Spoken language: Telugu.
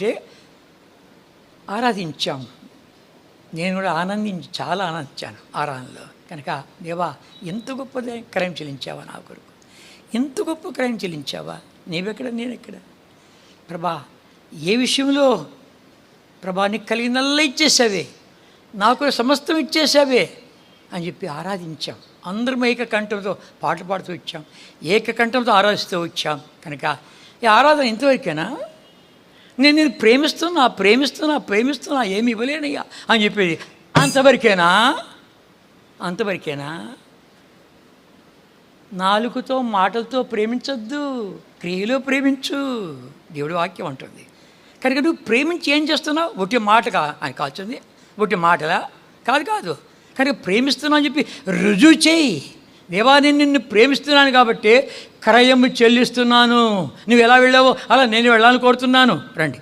అంటే ఆరాధించాం. నేను కూడా ఆనందించి చాలా ఆనందించాను ఆరాధనలో. కనుక దేవా ఎంత గొప్ప క్రైమ్ చెల్లించావా నా కొరకు? ఎంత గొప్ప క్రైమ్ చెల్లించావా? నీవెక్కడ నేనెక్కడ? ప్రభా ఏ విషయంలో ప్రభా నీకు కలిగినల్లా ఇచ్చేసావే నాకు సమస్తం ఇచ్చేసావే అని చెప్పి ఆరాధించాం. అందరం ఏకకంఠంతో పాటలు పాడుతూ వచ్చాం. ఏకకంఠంతో ఆరాధిస్తూ వచ్చాం. కనుక ఈ ఆరాధన ఇంతవరకేనా? నేను నేను ప్రేమిస్తున్నా ప్రేమిస్తున్నా ప్రేమిస్తున్నా ఏమి ఇవ్వలేనయ్యా అని చెప్పేది. అంతవరకేనా? అంతవరకేనా? నాలుగుతో మాటలతో ప్రేమించొద్దు క్రియలో ప్రేమించు దేవుడి వాక్యం అంటుంది. కనుక నువ్వు ప్రేమించి ఏం చేస్తున్నావు? ఒకటి మాటగా అని కాల్చింది. ఒకటి మాటలా? కాదు కాదు. కనుక ప్రేమిస్తున్నావు అని చెప్పి రుజువు చేయి. దేవా నేను నిన్ను ప్రేమిస్తున్నాను కాబట్టి క్రయము చెల్లిస్తున్నాను. నువ్వు ఎలా వెళ్ళావో అలా నేను వెళ్ళాలని కోరుతున్నాను. రండి.